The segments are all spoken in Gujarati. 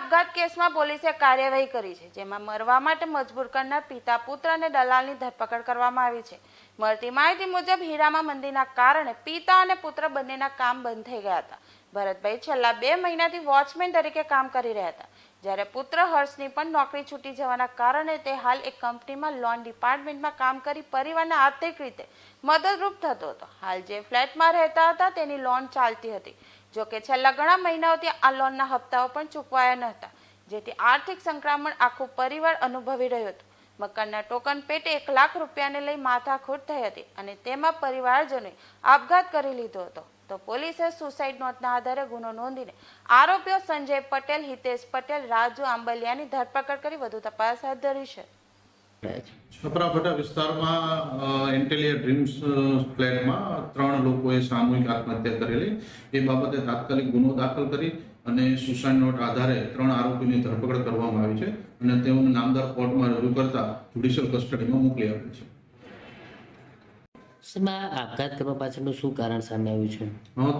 પોસ્ટમાં પોલીસે કાર્યવાહી કરી છે, જેમાં મરવા માટે મજબૂર કરનાર પિતા, પુત્ર અને દલાલની ધરપકડ કરવામાં આવી છે. મળતી માહિતી મુજબ, હીરામાં મંદીના કારણે પિતા અને પુત્ર બંનેના કામ બંધ થઈ ગયા હતા. ભરતભાઈ છેલ્લા બે મહિનાથી વોચમેન તરીકે કામ કરી રહ્યા હતા. જ્યારે પુત્ર હર્ષની પણ નોકરી છૂટી જવાના કારણે તે હાલ એક કંપનીમાં લોન ડિપાર્ટમેન્ટમાં કામ કરી પરિવારને આર્થિક રીતે મદદરૂપ થતો હતો. હાલ જે ફ્લેટમાં રહેતા હતા, તેની લોન ચાલતી હતી. જોકે છેલ્લા ઘણા મહિનાઓથી આ લોનના હપ્તાઓ પણ ચૂકવાયા ન હતા, જેથી આર્થિક સંક્રમણ આખું પરિવાર અનુભવી રહ્યું હતું. મકાનના ટોકન પેટે એક લાખ રૂપિયાને લઈ માથાકૂટ થઈ હતી અને તેમાં પરિવારજનોએ આપઘાત કરી લીધો હતો. તો પોલીસે સુસાઇડ નોટના આધારે ગુનો નોંધીને આરોપીઓ સંજય પટેલ, હિતેશ પટેલ, રાજુ આંબલિયાની ધરપકડ કરી વધુ તપાસ હાથ ધરી છે. છપરાભટા વિસ્તારમાં એન્ટેલિયા ડ્રીમ્સ ફ્લેટમાં ત્રણ લોકોએ સામૂહિક આત્મહત્યા કરેલી. એ બાબતે તાત્કાલિક ગુનો દાખલ કરી અને સુસાઇડ નોટ આધારે ત્રણ આરોપીની ધરપકડ કરવામાં આવી છે અને તેઓને નામદાર કોર્ટમાં રજૂ કરતા જ્યુડિશિયલ કસ્ટડીમાં મોકલી આપી છે. સાહેબ આપઘાત કરવા પાછળનું શું કારણ સામે આવ્યું છે?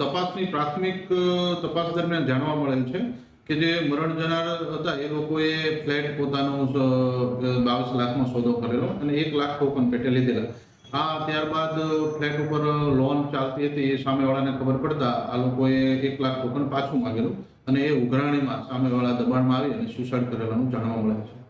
તપાસની પ્રાથમિક તપાસ દરમિયાન જાણવા મળેલ છે કે જે મરણ જનાર હતા, એ લોકોએ ફ્લેટ પોતાનો બાવીસ લાખમાં સોદો કરેલો અને એક લાખ ટોકન પેટે લીધેલા. આ ત્યારબાદ ફ્લેટ ઉપર લોન ચાલતી હતી એ સામેવાળાને ખબર પડતા આ લોકોએ એક લાખ ટોકન પાછું માંગેલું અને એ ઉઘરાણીમાં સામેવાળા દબાણમાં આવી અને સુસાઇડ કરેલાનું જાણવા મળે છે.